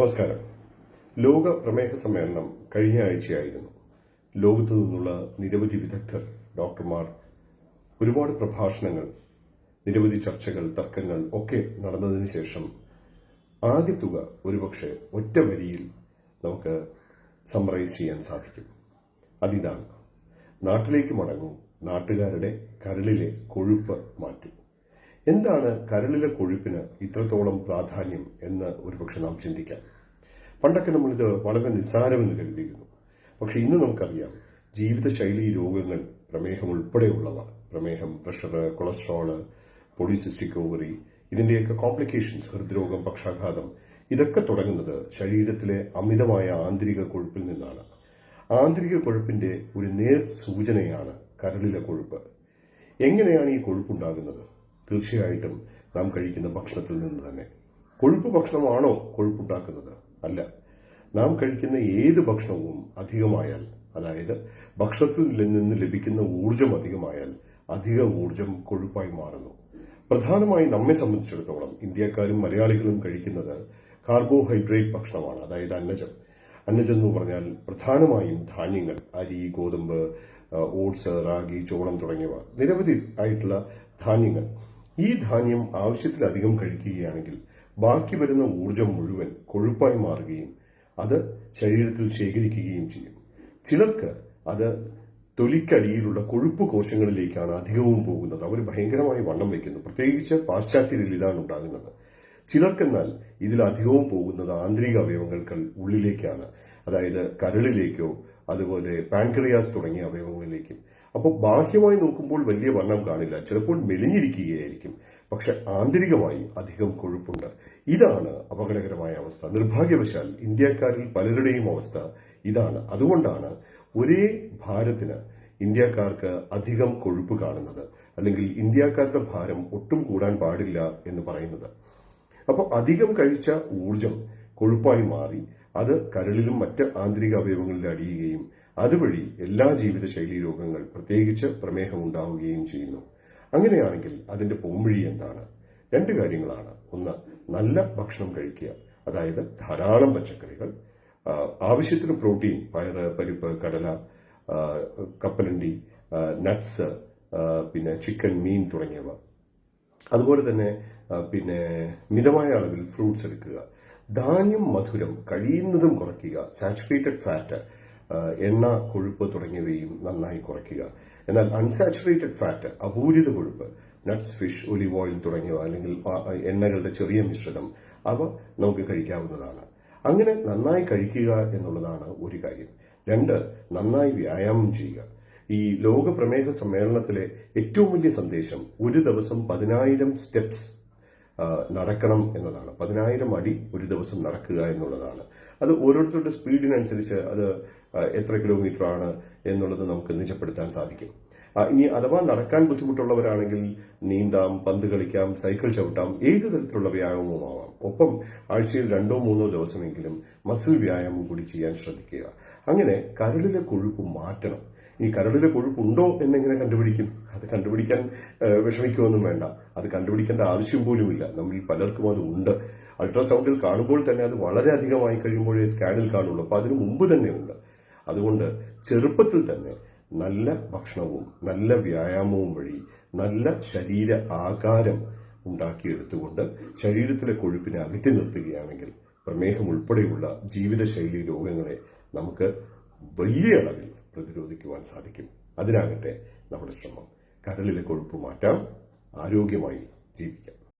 നമസ്കാരം. ലോക പ്രമേഹ സമ്മേളനം കഴിഞ്ഞ ആഴ്ചയായിരുന്നു. ലോകത്തു നിന്നുള്ള നിരവധി വിദഗ്ധർ ഡോക്ടർമാർ ഒരുപാട് പ്രഭാഷണങ്ങൾ നിരവധി ചർച്ചകൾ തർക്കങ്ങൾ ഒക്കെ നടന്നതിന് ശേഷം ആകെ തുക ഒരുപക്ഷെ ഒറ്റ വരിയിൽ നമുക്ക് സമ്മറൈസ് ചെയ്യാൻ സാധിക്കും. അതിതാണ്. നാട്ടിലേക്ക് മടങ്ങൂ നാട്ടുകാരുടെ കരളിലെ കൊഴുപ്പ് മാറ്റൂ. എന്താണ് കരളിലെ കൊഴുപ്പിന് ഇത്രത്തോളം പ്രാധാന്യം എന്ന് ഒരുപക്ഷെ നാം ചിന്തിക്കാം. പണ്ടൊക്കെ നമ്മളിത് വളരെ നിസ്സാരമെന്ന് കരുതിയിരുന്നു. പക്ഷെ ഇന്ന് നമുക്കറിയാം ജീവിതശൈലി രോഗങ്ങൾ പ്രമേഹം ഉൾപ്പെടെയുള്ളവ പ്രമേഹം പ്രഷർ കൊളസ്ട്രോൾ പോളിസിസ്റ്റിക് ഓവറി ഇതിന്റെയൊക്കെ കോംപ്ലിക്കേഷൻസ് ഹൃദ്രോഗം പക്ഷാഘാതം ഇതൊക്കെ തുടങ്ങുന്നത് ശരീരത്തിലെ അമിതമായ ആന്തരിക കൊഴുപ്പിൽ നിന്നാണ്. ആന്തരിക കൊഴുപ്പിന്റെ ഒരു നേർ സൂചനയാണ് കരളിലെ കൊഴുപ്പ്. എങ്ങനെയാണ് ഈ കൊഴുപ്പുണ്ടാകുന്നത്? തീർച്ചയായിട്ടും നാം കഴിക്കുന്ന ഭക്ഷണത്തിൽ നിന്ന് തന്നെ. കൊഴുപ്പ് ഭക്ഷണമാണോ കൊഴുപ്പുണ്ടാക്കുന്നത്? അല്ല. നാം കഴിക്കുന്ന ഏത് ഭക്ഷണവും അധികമായാൽ അതായത് ഭക്ഷണത്തിൽ നിന്ന് ലഭിക്കുന്ന ഊർജം അധികമായാൽ അധിക ഊർജം കൊഴുപ്പായി മാറുന്നു. പ്രധാനമായി നമ്മെ സംബന്ധിച്ചിടത്തോളം ഇന്ത്യക്കാരും മലയാളികളും കഴിക്കുന്നത് കാർബോഹൈഡ്രേറ്റ് ഭക്ഷണമാണ് അതായത് അന്നജം. അന്നജം എന്ന് പറഞ്ഞാൽ പ്രധാനമായും ധാന്യങ്ങൾ അരി ഗോതമ്പ് ഓട്സ് റാഗി ചോളം തുടങ്ങിയവ. നിരവധി ആയിട്ടുള്ള ധാന്യങ്ങൾ. ഈ ധാന്യം ആവശ്യത്തിലധികം കഴിക്കുകയാണെങ്കിൽ ബാക്കി വരുന്ന ഊർജം മുഴുവൻ കൊഴുപ്പായി മാറുകയും അത് ശരീരത്തിൽ ശേഖരിക്കുകയും ചെയ്യും. ചിലർക്ക് അത് തൊലിക്കടിയിലുള്ള കൊഴുപ്പ് കോശങ്ങളിലേക്കാണ് അധികവും പോകുന്നത്. അവർ ഭയങ്കരമായി വണ്ണം വയ്ക്കുന്നു പ്രത്യേകിച്ച് പാശ്ചാത്യരിൽ ഇതാണ് ഉണ്ടാകുന്നത്. ചിലർക്കെന്നാൽ ഇതിലധികവും പോകുന്നത് ആന്തരിക അവയവങ്ങൾക്ക് ഉള്ളിലേക്കാണ്. അതായത് കരളിലേക്കോ അതുപോലെ പാൻക്രിയാസ് തുടങ്ങിയ അവയവങ്ങളിലേക്കും. അപ്പോൾ ബാഹ്യമായി നോക്കുമ്പോൾ വലിയ വണ്ണം കാണില്ല. ചിലപ്പോൾ മെലിഞ്ഞിരിക്കുകയായിരിക്കും. പക്ഷെ ആന്തരികമായി അധികം കൊഴുപ്പുണ്ട്. ഇതാണ് അപകടകരമായ അവസ്ഥ. നിർഭാഗ്യവശാൽ ഇന്ത്യക്കാരിൽ പലരുടെയും അവസ്ഥ ഇതാണ്. അതുകൊണ്ടാണ് ഒരേ ഭാരത്തിന് ഇന്ത്യക്കാർക്ക് അധികം കൊഴുപ്പ് കാണുന്നത്. അല്ലെങ്കിൽ ഇന്ത്യക്കാരുടെ ഭാരം ഒട്ടും കൂടാൻ പാടില്ല എന്ന് പറയുന്നത്. അപ്പോൾ അധികം കഴിച്ച ഊർജം കൊഴുപ്പായി മാറി. അത് കരളിലും മറ്റ് ആന്തരിക അവയവങ്ങളിൽ അടിയുകയും അതുവഴി എല്ലാ ജീവിതശൈലി രോഗങ്ങൾ പ്രത്യേകിച്ച് പ്രമേഹം ഉണ്ടാവുകയും ചെയ്യുന്നു. അങ്ങനെയാണെങ്കിൽ അതിന്റെ പോംവഴി എന്താണ്? രണ്ട് കാര്യങ്ങളാണ്. ഒന്ന് നല്ല ഭക്ഷണം കഴിക്കുക. അതായത് ധാരാളം പച്ചക്കറികൾ ആവശ്യത്തിന് പ്രോട്ടീൻ പയർ പരിപ്പ് കടല കപ്പലണ്ടി നട്ട്സ് പിന്നെ ചിക്കൻ മീൻ തുടങ്ങിയവ. അതുപോലെ തന്നെ പിന്നെ മിതമായ അളവിൽ ഫ്രൂട്ട്സ് എടുക്കുക. ധാന്യം മധുരം കഴിയുന്നതും കുറയ്ക്കുക. സാച്ചുറേറ്റഡ് ഫാറ്റ് എണ്ണ കൊഴുപ്പ് തുടങ്ങിയവയും നന്നായി കുറയ്ക്കുക. എന്നാൽ അൺസാച്ചുറേറ്റഡ് ഫാറ്റ് അപൂരിത കൊഴുപ്പ് നട്ട്സ് ഫിഷ് ഒലിവ് ഓയിൽ തുടങ്ങിയവ അല്ലെങ്കിൽ എണ്ണകളുടെ ചെറിയ മിശ്രിതം അവ നമുക്ക് കഴിക്കാവുന്നതാണ്. അങ്ങനെ നന്നായി കഴിക്കുക എന്നുള്ളതാണ് ഒരു കാര്യം. രണ്ട് നന്നായി വ്യായാമം ചെയ്യുക. ഈ ലോക പ്രമേഹ സമ്മേളനത്തിലെ ഏറ്റവും വലിയ സന്ദേശം ഒരു ദിവസം പതിനായിരം സ്റ്റെപ്സ് നടക്കണം എന്നതാണ്. പതിനായിരം അടി ഒരു ദിവസം നടക്കുക എന്നുള്ളതാണ്. അത് ഓരോരുത്തരുടെ സ്പീഡിനനുസരിച്ച് അത് എത്ര കിലോമീറ്റർ ആണ് എന്നുള്ളത് നമുക്ക് നിജപ്പെടുത്താൻ സാധിക്കും. ഇനി അഥവാ നടക്കാൻ ബുദ്ധിമുട്ടുള്ളവരാണെങ്കിൽ നീന്താം പന്ത് കളിക്കാം സൈക്കിൾ ചവിട്ടാം ഏത് തരത്തിലുള്ള വ്യായാമവും ആവാം ഒപ്പം ആഴ്ചയിൽ രണ്ടോ മൂന്നോ ദിവസമെങ്കിലും മസിൽ വ്യായാമം കൂടി ചെയ്യാൻ ശ്രദ്ധിക്കുക. അങ്ങനെ കരളിലെ കൊഴുപ്പ് മാറ്റണം. ഈ കരളിലെ കൊഴുപ്പുണ്ടോ എന്നെങ്ങനെ കണ്ടുപിടിക്കും? അത് കണ്ടുപിടിക്കാൻ വിഷമിക്കുമൊന്നും വേണ്ട. അത് കണ്ടുപിടിക്കേണ്ട ആവശ്യം പോലുമില്ല. നമ്മിൽ പലർക്കും അത് ഉണ്ട്. അൾട്രാസൗണ്ടിൽ കാണുമ്പോൾ തന്നെ അത് വളരെയധികമായി കഴിയുമ്പോഴേ സ്കാനിൽ കാണുള്ളൂ. അപ്പൊ അതിന് മുമ്പ് തന്നെ ഉണ്ട്. അതുകൊണ്ട് ചെറുപ്പത്തിൽ തന്നെ നല്ല ഭക്ഷണവും നല്ല വ്യായാമവും വഴി നല്ല ശരീര ആകാരം ഉണ്ടാക്കിയെടുത്തുകൊണ്ട് ശരീരത്തിലെ കൊഴുപ്പിനെ അകറ്റി നിർത്തുകയാണെങ്കിൽ പ്രമേഹം ഉൾപ്പെടെയുള്ള ജീവിതശൈലി രോഗങ്ങളെ നമുക്ക് വലിയ അളവിൽ പ്രതിരോധിക്കുവാൻ സാധിക്കും. അതിനാകട്ടെ നമ്മുടെ ശ്രമം കരളിലെ കൊഴുപ്പ് മാറ്റാം ആരോഗ്യമായി ജീവിക്കാം.